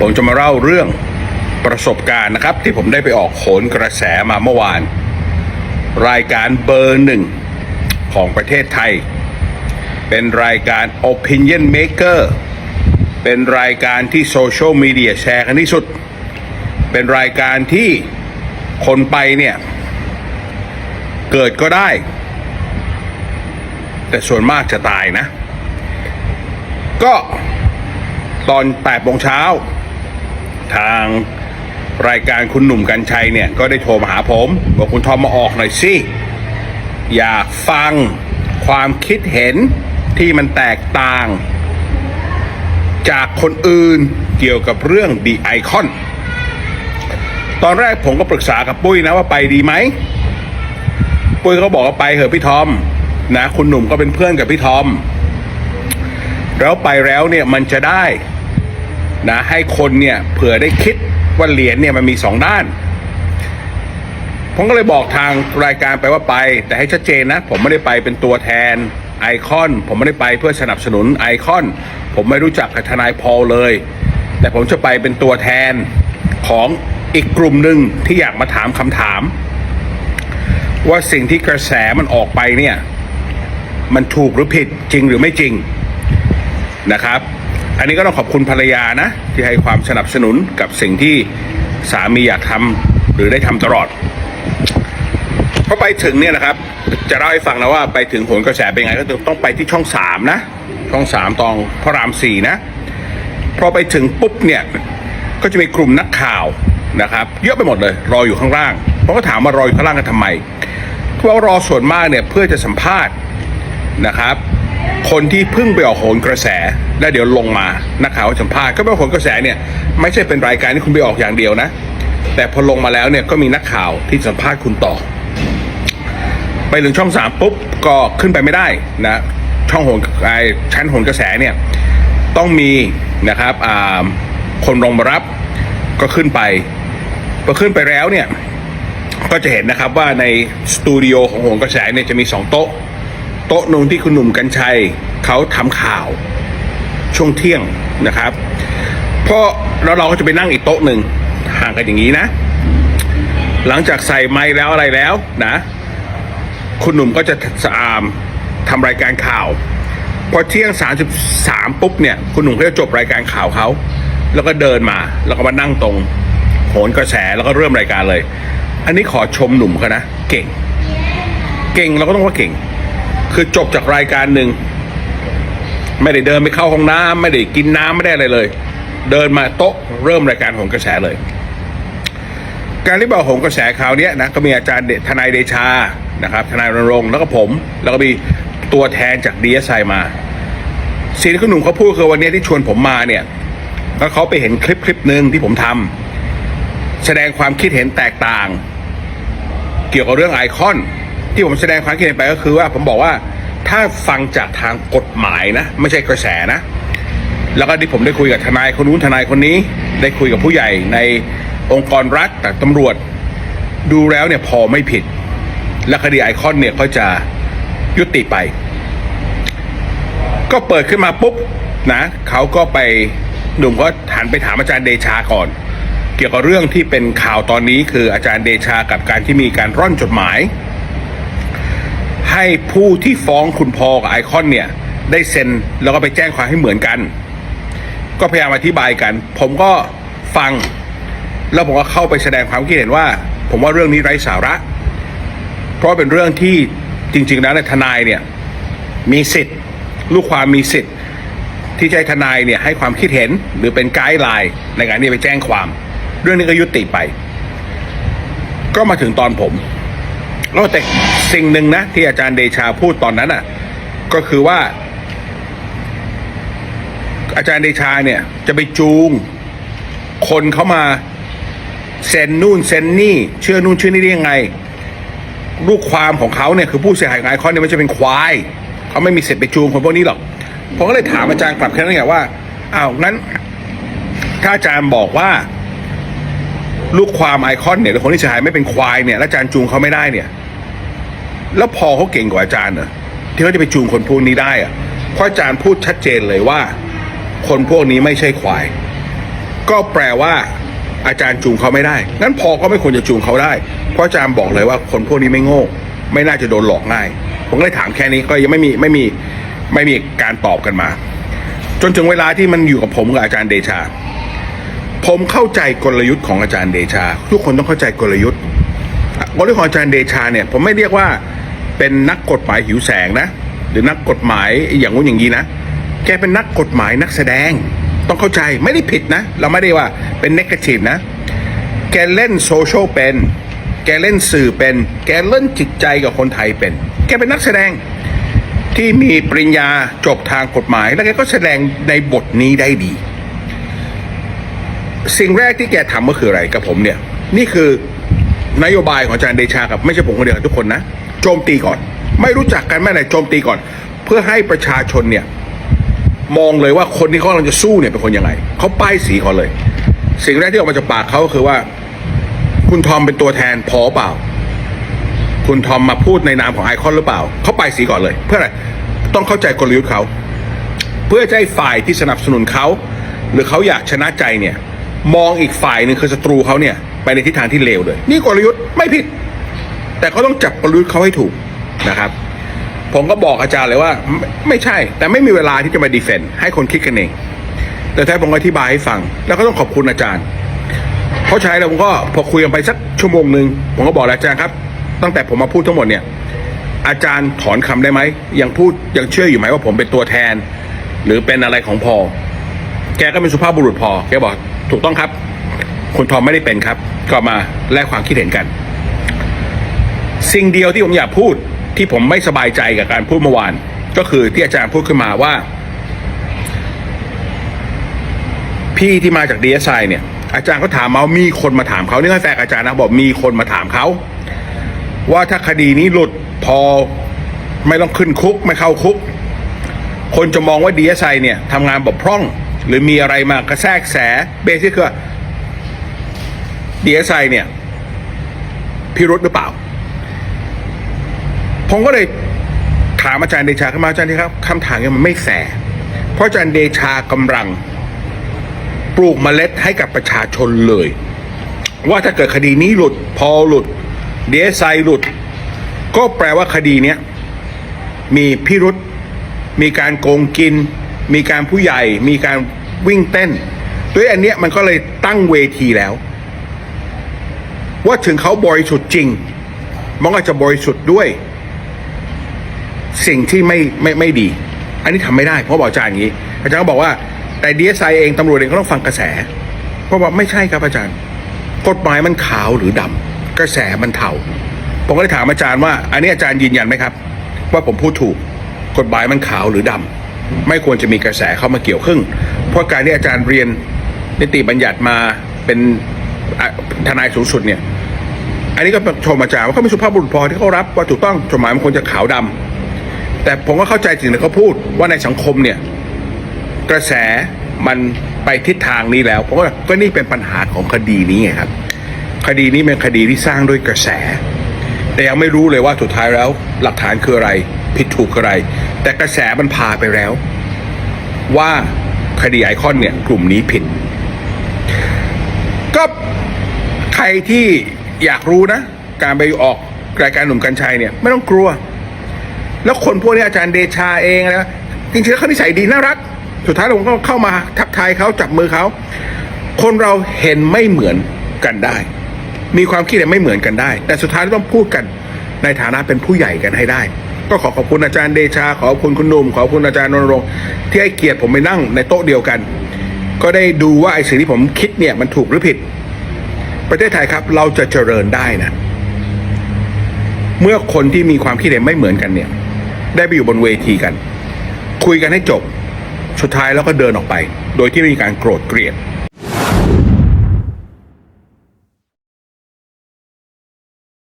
ผมจะมาเล่าเรื่องประสบการณ์นะครับ ที่ผมได้ไปออกโขนกระแสมาเมื่อวาน รายการเบอร์หนึ่งของประเทศไทย เป็นรายการ Opinion Maker เป็นรายการที่โซเชียลมีเดียแชร์กันที่สุด เป็นรายการที่คนไปเนี่ย เกิดก็ได้ แต่ส่วนมากจะตายนะ ก็ตอน8โมงเช้า ทางรายการคุณหนุ่มกัญชัยเนี่ย ก็ได้โทรมาหาผมบอกคุณทอมมาออกหน่อยสิอยากฟังความคิดเห็นที่มันแตกต่าง จากคนอื่นเกี่ยวกับเรื่องดีไอคอนตอนแรกผมก็ปรึกษากับปุ้ยนะว่าไปดีไหมปุ้ยเขาบอกว่าไปเถอะพี่ทอมนะคุณหนุ่มก็เป็นเพื่อนกับพี่ทอม แล้วไปแล้วเนี่ยมันจะได้ นะให้คนเนี่ยเผื่อได้คิดว่าเหรียญเนี่ยมันมีสองด้าน ผมก็เลยบอกทางรายการไปว่าไป แต่ให้ชัดเจนนะ ผมไม่ได้ไปเป็นตัวแทนไอคอน ผมไม่ได้ไปเพื่อสนับสนุนไอคอน ผมไม่รู้จักกับทนายพอลเลย แต่ผมจะไปเป็นตัวแทนของอีกกลุ่มหนึ่งที่อยากมาถามคำถาม ว่าสิ่งที่กระแสมันออกไปเนี่ย มันถูกหรือผิดจริงหรือไม่จริงนะครับ อันนี้ก็ต้องขอบคุณภรรยานะ ที่ให้ความสนับสนุนกับสิ่งที่สามีอยากทำหรือได้ทำตลอดพอไปถึงเนี่ยนะครับ จะเล่าให้ฟังนะว่าไปถึงผลกระแสเป็นไงก็ต้องไปที่ช่องสามนะ ช่องสามตองพระรามสี่นะ พอไปถึงปุ๊บเนี่ยก็จะมีกลุ่มนักข่าวนะครับ เยอะไปหมดเลยรออยู่ข้างล่างเพราะก็ถามว่ารออยู่ข้างล่างกันทำไมเพราะว่ารอส่วนมากเนี่ยเพื่อจะสัมภาษณ์นะครับ คนที่เพิ่งไปออกโหนกระแส แล้วเดี๋ยวลงมานักข่าวสัมภาษณ์ก็ไม่ว่าโหนกระแสเนี่ยไม่ใช่เป็นรายการที่คุณไปออกอย่างเดียวนะ แต่พอลงมาแล้วเนี่ยก็มีนักข่าวที่สัมภาษณ์คุณต่อ ไปถึงช่องสามปุ๊บก็ขึ้นไปไม่ได้นะช่องโหนไอชั้นโหนกระแสเนี่ยต้องมีนะครับคนลงมารับก็ขึ้นไปพอขึ้นไปแล้วเนี่ยก็จะเห็นนะครับว่าในสตูดิโอของโหนกระแสเนี่ยจะมีสองโต๊ะ โต๊ะหนึ่งที่คุณหนุ่มกัญชัยเขาทำข่าวช่วงเที่ยงนะครับเพราะแล้วเราก็จะไปนั่งอีกโต๊ะหนึ่งห่างกันอย่างนี้นะ หลังจากใส่ไม้แล้วอะไรแล้วนะ คุณหนุ่มก็จะสะอามทำรายการข่าว พอเที่ยง33ปุ๊บเนี่ย คุณหนุ่มก็จะจบรายการข่าวเขา แล้วก็เดินมา แล้วก็มานั่งตรงโหนกระแสแล้วก็เริ่มรายการเลย อันนี้ขอชมหนุ่มเขานะ เก่ง เก่งเราก็ต้องว่าเก่ง คือจบจากรายการหนึ่งไม่ได้เดินไปเข้าห้องน้ำไม่ได้กินน้ำไม่ได้อะไรเลย เดินมาโต๊ะเริ่มรายการโหนกระแสเลย การที่บอกโหนกระแสคราวเนี้ยนะก็มีอาจารย์ทนายเดชานะครับทนายรณรงค์แล้วก็ผม แล้วก็มีตัวแทนจากดีเอสไอมาสิ่งที่คุณหนุ่มเขาพูดคือวันนี้ที่ชวนผมมาเนี่ยก็เขาไปเห็นคลิปคลิปหนึ่งที่ผมทำแสดงความคิดเห็นแตกต่าง เกี่ยวกับเรื่องไอคอน ที่ผมแสดงความคิดเห็นไปก็คือว่าผมบอกว่าถ้าฟังจากทางกฎหมายนะ ไม่ใช่กระแสนะ แล้วก็ที่ผมได้คุยกับทนายคนนู้นทนายคนนี้ ได้คุยกับผู้ใหญ่ในองค์กรรัฐแต่ตำรวจ ดูแล้วเนี่ยพอไม่ผิด และคดีไอคอนเนี่ยก็จะยุติไป ก็เปิดขึ้นมาปุ๊บนะเขาก็ไปหนุ่มก็หันไปถามอาจารย์เดชาก่อน เกี่ยวกับเรื่องที่เป็นข่าวตอนนี้คืออาจารย์เดชากับการที่มีการร่อนจดหมาย ให้ผู้ที่ฟ้องคุณพอกับไอคอนเนี่ย ได้เซ็นแล้วก็ไปแจ้งความให้เหมือนกัน ก็พยายามอธิบายกัน ผมก็ฟัง แล้วผมก็เข้าไปแสดงความคิดเห็นว่า ผมว่าเรื่องนี้ไร้สาระ เพราะเป็นเรื่องที่จริง ๆ แล้วเนี่ยทนายเนี่ยมีสิทธิ์ ลูกความมีสิทธิ์ ที่จะให้ทนายเนี่ยให้ความคิดเห็นหรือเป็นไกด์ไลน์ในการที่ไปแจ้งความ เรื่องนี้ก็ยุติไป ก็มาถึงตอนผม แล้วแต่สิ่งหนึ่งนะ ที่อาจารย์เดชาพูดตอนนั้นอะ ก็คือว่า อาจารย์เดชาเนี่ย จะไปจูง คนเขามาเซ็นนู่นเซ็นนี่ เชื่อนู่นเชื่อนี่ได้ยังไง ลูกความของเขาเนี่ยคือผู้เสียหายของไอคอนเนี่ยไม่ใช่เป็นควายเขาไม่มีสิทธิ์ไปจูงคนพวกนี้หรอกผมก็เลยถามอาจารย์กลับแค่นั้นไงว่าอ้าวงั้น ถ้าอาจารย์บอกว่า ลูกความไอคอนเนี่ยหรือคนที่เสียหายไม่เป็นควายเนี่ยแล้วอาจารย์จูงเขาไม่ได้เนี่ย แล้วพอเขาเก่งกว่าอาจารย์เหรอที่เขาจะไปจูงคนพวกนี้ได้อะเพราะอาจารย์พูดชัดเจนเลยว่า คนพวกนี้ไม่ใช่ควาย ก็แปลว่า อาจารย์จูงเขาไม่ได้ งั้นพอก็ไม่ควรจะจูงเขาได้ เพราะอาจารย์บอกเลยว่าคนพวกนี้ไม่โง่ ไม่น่าจะโดนหลอกง่าย ผมเลยถามแค่นี้ก็ยังไม่มีไม่มีไม่มีการตอบกันมา จนถึงเวลาที่มันอยู่กับผมกับอาจารย์เดชา ผมเข้าใจกลยุทธ์ของอาจารย์เดชา ทุกคนต้องเข้าใจกลยุทธ์กลยุทธ์ของอาจารย์เดชาเนี่ย ผมไม่เรียกว่า เป็นนักกฎหมายหิวแสงนะ หรือนักกฎหมายอย่างงู้นอย่างนี้นะแกเป็นนักกฎหมายนักแสดง ต้องเข้าใจไม่ได้ผิดนะ เราไม่ได้ว่าเป็นเนกาทีฟนะ แกเล่นโซเชียลเป็น แกเล่นสื่อเป็น แกเล่นจิตใจกับคนไทยเป็น แกเป็นนักแสดงที่มีปริญญาจบทางกฎหมาย แล้วแกก็แสดงในบทนี้ได้ดี สิ่งแรกที่แกทำก็คืออะไรกับผมเนี่ย นี่คือนโยบายของอาจารย์เดชากับไม่ใช่ผมคนเดียวทุกคนนะ โจมตีก่อน ไม่รู้จักกันไม่ไหนโจมตีก่อน เพื่อให้ประชาชนเนี่ยมองเลยว่าคนที่เขากำลังจะสู้เนี่ยเป็นคนยังไงเขาป้ายสีเขาเลย สิ่งแรกที่ออกมาจากปากเขาก็คือว่า คุณทอมเป็นตัวแทนพอเปล่า คุณทอมมาพูดในนามของไอคอนหรือเปล่าเขาป้ายสีก่อนเลย เพื่ออะไรต้องเข้าใจกลยุทธ์เขาเพื่อจะให้ฝ่ายที่สนับสนุนเขาหรือเขาอยากชนะใจเนี่ย มองอีกฝ่ายหนึ่งคือศัตรูเขาเนี่ย ไปในทิศทางที่เลวเลย นี่กลยุทธ์ไม่ผิด แต่เขาต้องจับกลยุทธ์เขาให้ถูกนะครับ ผมก็บอกอาจารย์เลยว่าไม่ไม่ใช่ แต่ไม่มีเวลาที่จะมาดีเฟนต์ให้คนคิดกันเองแต่ท้ายผมก็อธิบายให้ฟัง แล้วก็ต้องขอบคุณอาจารย์เพราะใช้แล้วผมก็พอคุยกันไปสักชั่วโมงหนึ่งผมก็บอกอาจารย์ครับ ตั้งแต่ผมมาพูดทั้งหมดเนี่ยอาจารย์ถอนคำได้ไหมยังพูดยังเชื่ออยู่ไหมว่าผมเป็นตัวแทน หรือเป็นอะไรของพอแกก็เป็นสุภาพบุรุษพอแกบอกถูกต้องครับ คุณทอมไม่ได้เป็นครับ ก็มาแลกความคิดเห็นกัน สิ่งเดียวที่ผมอยากพูดที่ผมไม่สบายใจกับการพูดเมื่อวาน ก็คือที่อาจารย์พูดขึ้นมาว่า พี่ที่มาจากดีเอสไเนี่ย อาจารย์ก็ถามมาว่ามีคนมาถามเขานี่ก็แฟกอาจารย์นะบอกมีคนมาถามเขาว่าถ้าคดีนี้หลุดพอไม่ต้องขึ้นคุกไม่เข้าคุก คนจะมองว่าดีเอสไเนี่ยทำงานบกพร่อง หรือมีอะไรมากระแทกแสเบสิคือดีเอสไเนี่ยพิรุธหรือเปล่า ผมก็เลยถามอาจารย์เดชาขึ้นมาอาจารย์ครับคำถามเนี่ยมันไม่แฟร์เพราะอาจารย์เดชากำลัง ปลูกเมล็ดให้กับประชาชนเลย ว่าถ้าเกิดคดีนี้หลุด พอหลุดดีเอสไหลุด ก็แปลว่าคดีเนี้ยมีพิรุษมีการโกงกิน มีการผู้ใหญ่ มีการวิ่งเต้น ด้วยอันเนี้ยมันก็เลยตั้งเวทีแล้ว ว่าถึงเขาบริสุทธิ์จริง มันก็จะบริสุทธิ์ด้วย สิ่งที่ไม่ไม่ไม่ดี อันนี้ทำไม่ได้ เพราะบอกอาจารย์อย่างนี้ อาจารย์ก็บอกว่าแต่ดีเอสไอเองตำรวจเองก็ต้องฟังกระแส เพราะว่าไม่ใช่ครับอาจารย์ กฎหมายมันขาวหรือดำกระแสมันเทาผมก็เลยถามอาจารย์ว่า อันนี้อาจารย์ยืนยันไหมครับ ว่าผมพูดถูกกฎหมายมันขาวหรือดำไม่ควรจะมีกระแสเข้ามาเกี่ยวข้องเพราะการที่อาจารย์เรียนนิติบัญญัติมาเป็นทนายสูงสุดเนี่ย อันนี้ก็ชมอาจารย์ว่าเขาไม่สุภาพบุรุษพอที่เขารับว่าถูกต้องกฎหมายมันควรจะขาวดำ แต่ผมก็เข้าใจสิ่งที่เขาพูดว่าในสังคมเนี่ย กระแสมันไปทิศทางนี้แล้วเพราะว่าก็นี่เป็นปัญหาของคดีนี้ไงครับ คดีนี้เป็นคดีที่สร้างด้วยกระแส แต่ยังไม่รู้เลยว่าสุดท้ายแล้ว หลักฐานคืออะไร ผิดถูกคืออะไร แต่กระแสมันพาไปแล้ว ว่าคดีไอคอนเนี่ย กลุ่มนี้ผิด ก็ใครที่อยากรู้นะ การไปออกรายการหนุ่มกัญชัยเนี่ย ไม่ต้องกลัว แล้วคนพวกนี้อาจารย์เดชาเองนะจริงๆแล้วเขานิสัยดีน่ารัก สุดท้ายผมก็เข้ามาทักทายเขาจับมือเขา คนเราเห็นไม่เหมือนกันได้ มีความคิดเห็นไม่เหมือนกันได้ แต่สุดท้ายต้องพูดกันในฐานะเป็นผู้ใหญ่กันให้ได้ ก็ขอขอบคุณอาจารย์เดชา ขอบคุณคุณหนุ่มขอบคุณอาจารย์นนรงค์ที่ให้เกียรติผมไปนั่งในโต๊ะเดียวกัน ก็ได้ดูว่าไอ้สิ่งที่ผมคิดเนี่ยมันถูกหรือผิด ประเทศไทยครับ เราจะเจริญได้นะเมื่อคนที่มีความคิดเห็นไม่เหมือนกันเนี่ย ได้ไปอยู่บนเวทีกัน คุยกันให้จบ สุดท้ายแล้วก็เดินออกไป โดยที่ไม่มีการโกรธเกลียด